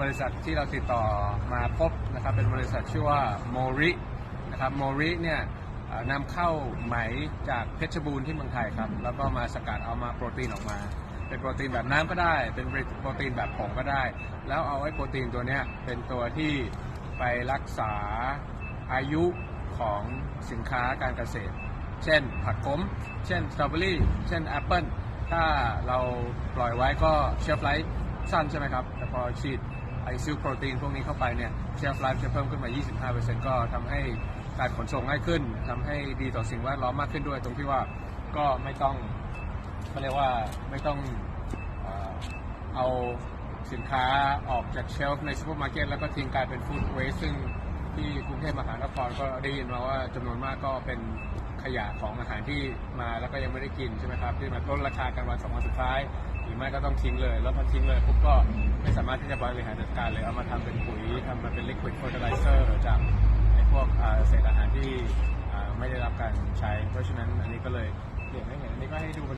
บริษัทที่เราติดต่อมาพบนะครับเป็นบริษัทชื่อว่าโมรินะครับโมริเนี่ยนำเข้าไหมจากเพชรบูรณ์ที่เมืองไทยครับ แล้วก็มาสกัดเอามาโปรตีนออกมา เป็นโปรตีนแบบน้ำก็ได้ เป็นโปรตีนแบบผงก็ได้ แล้วเอาไอ้โปรตีนตัวเนี้ยเป็นตัวที่ไปรักษาอายุของสินค้าการเกษตร เช่นผักขม เช่นสตรอเบอรี่ เช่นแอปเปิลถ้าเราปล่อยไว้ก็เชฟไลท์สั้นใช่ไหมครับ แต่พอฉีด ไอซิลโปรตีนพวกนี้เข้าไปเนี่ยเชฟไลท์จะเพิ่มขึ้นมา 25%ก็ทำให้การขนส่งง่ายขึ้นทำให้ดีต่อสิ่งแวดล้อมมากขึ้นด้วย ตรงที่ว่าก็ไม่ต้องเขาเรียกว่าไม่ต้องเอาสินค้าออกจากเชลฟ์ในซูเปอร์มาร์เก็ตแล้วก็ทิ้งกลายเป็นฟู้ดเวสซึ่งที่กรุงเทพมหานครก็ได้ยินมาว่าจำนวนมากก็เป็นขยะของอาหารที่มาแล้วก็ยังไม่ได้กินใช่ไหมครับที่มาลดราคากันวันสองวันสุดท้ายหรือไม่ก็ต้องทิ้งเลย แล้วพอทิ้งเลยปุ๊บก็ สามารถที่จะบริหารจัดการเลยเอามาทำเป็นปุ๋ยทำมาเป็น liquid fertilizer จากไอ้พวกอ่าเศษอาหารที่อ่าไม่ได้รับการใช้ เพราะฉะนั้นอันนี้ก็เลยเปลี่ยนให้เห็นอันนี้ก็ให้ดู